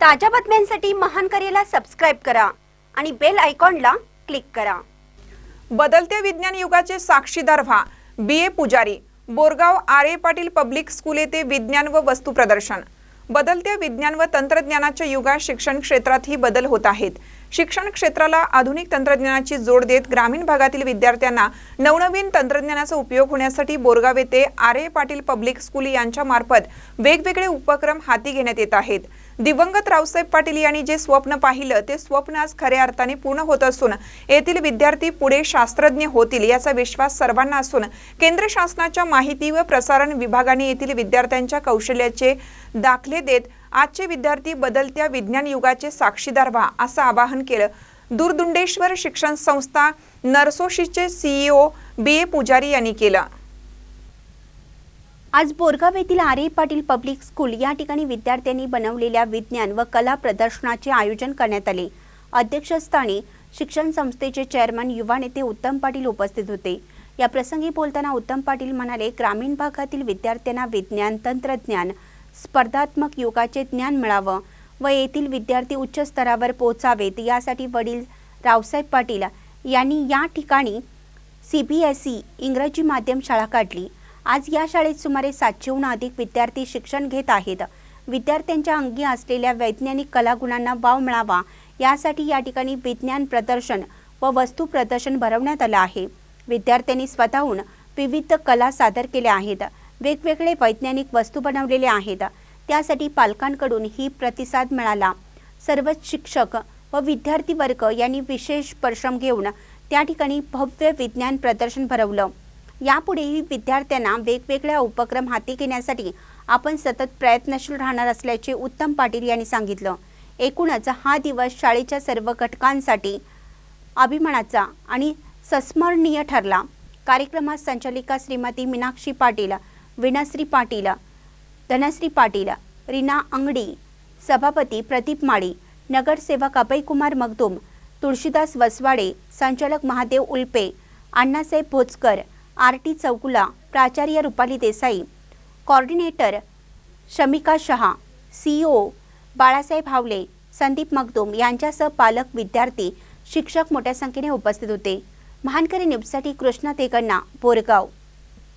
ताज्या बातम्यांसाठी महान करेला सबस्क्राईब करा आणि बेल आयकॉनला क्लिक करा. बदलत्या विज्ञान युगाचे साक्षीदार व्हा. B A Pujari Borgaon R A Patil public school येथे विज्ञान व वस्तू प्रदर्शन. बदलत्या विज्ञान व तंत्रज्ञानाच्या युगात शिक्षण क्षेत्रातही बदल होत आहेत. शिक्षण क्षेत्राला आधुनिक तंत्रज्ञानाची जोड देत ग्रामीण भागातील विद्यार्थ्यांना नवनवीन तंत्रज्ञानाचा उपयोग होण्यासाठी बोरगाव येथे R A Patil public school यांच्यामार्फत वेगवेगळे उपक्रम हाती घेण्यात येत आहेत. दिवंगत रावसाहेब पाटील यांनी जे स्वप्न पाहिलं ते स्वप्न आज खऱ्या अर्थाने पूर्ण होत असून येथील विद्यार्थी पुढे शास्त्रज्ञ होतील याचा विश्वास सर्वांना असून केंद्र शासनाच्या माहिती व प्रसारण विभागाने येथील विद्यार्थ्यांच्या कौशल्याचे दाखले देत आजचे विद्यार्थी बदलत्या विज्ञान युगाचे साक्षीदार व्हा असं आवाहन केलं. दूरदुंडेश्वर शिक्षण संस्था नरसोशीचे सीईओ बी ए पुजारी यांनी केलं. आज बोरगाव येथील आर्य पाटील पब्लिक स्कूल या ठिकाणी विद्यार्थ्यांनी बनवलेल्या विज्ञान व कला प्रदर्शनाचे आयोजन करण्यात आले. अध्यक्षस्थानी शिक्षण संस्थेचे चेअरमन युवा नेते उत्तम पाटील उपस्थित होते. या प्रसंगी बोलताना उत्तम पाटील म्हणाले ग्रामीण भागातील विद्यार्थ्यांना विज्ञान तंत्रज्ञान स्पर्धात्मक युगाचे ज्ञान मिळावं व येथील विद्यार्थी उच्च स्तरावर पोहोचावेत. यासाठी वडील रावसाहेब पाटील यांनी या ठिकाणी सी बी एस ई इंग्रजी माध्यम शाळा काढली. आज या शाळेत सुमारे सातशेहून अधिक विद्यार्थी शिक्षण घेत आहेत. विद्यार्थ्यांच्या अंगी असलेल्या वैज्ञानिक कलागुणांना वाव मिळावा यासाठी या ठिकाणी विज्ञान प्रदर्शन व वस्तू प्रदर्शन भरवण्यात आलं आहे. विद्यार्थ्यांनी स्वतःहून विविध कला सादर केल्या आहेत. वेगवेगळे वैज्ञानिक वस्तू बनवलेल्या आहेत. त्यासाठी पालकांकडून ही प्रतिसाद मिळाला. सर्वच शिक्षक व विद्यार्थी वर्ग यांनी विशेष परिश्रम घेऊन त्या ठिकाणी भव्य विज्ञान प्रदर्शन भरवलं. यापुढेही विद्यार्थ्यांना वेगवेगळ्या उपक्रम हाती घेण्यासाठी आपण सतत प्रयत्नशील राहणार असल्याचे उत्तम पाटील यांनी सांगितलं. एकूणच हा दिवस शाळेच्या सर्व घटकांसाठी अभिमानाचा आणि संस्मरणीय ठरला. कार्यक्रमात संचालिका श्रीमती मीनाक्षी पाटील विनाश्री पाटील धनश्री पाटील रीना अंगडी सभापती प्रदीप माळी नगरसेवक अभयकुमार मगदूम तुळशीदास वसवाडे संचालक महादेव उल्पे अण्णासाहेब भोजकर आर टी चौकुला प्राचार्य रुपाली देसाई कॉर्डिनेटर शमिका शहा सीईओ बाळासाहेब हावले संदीप मगदूम यांच्यासह पालक विद्यार्थी शिक्षक मोठ्या संख्येने उपस्थित होते. महानकरी न्यूजसाठी कृष्णा तेकण्णा बोरगाव.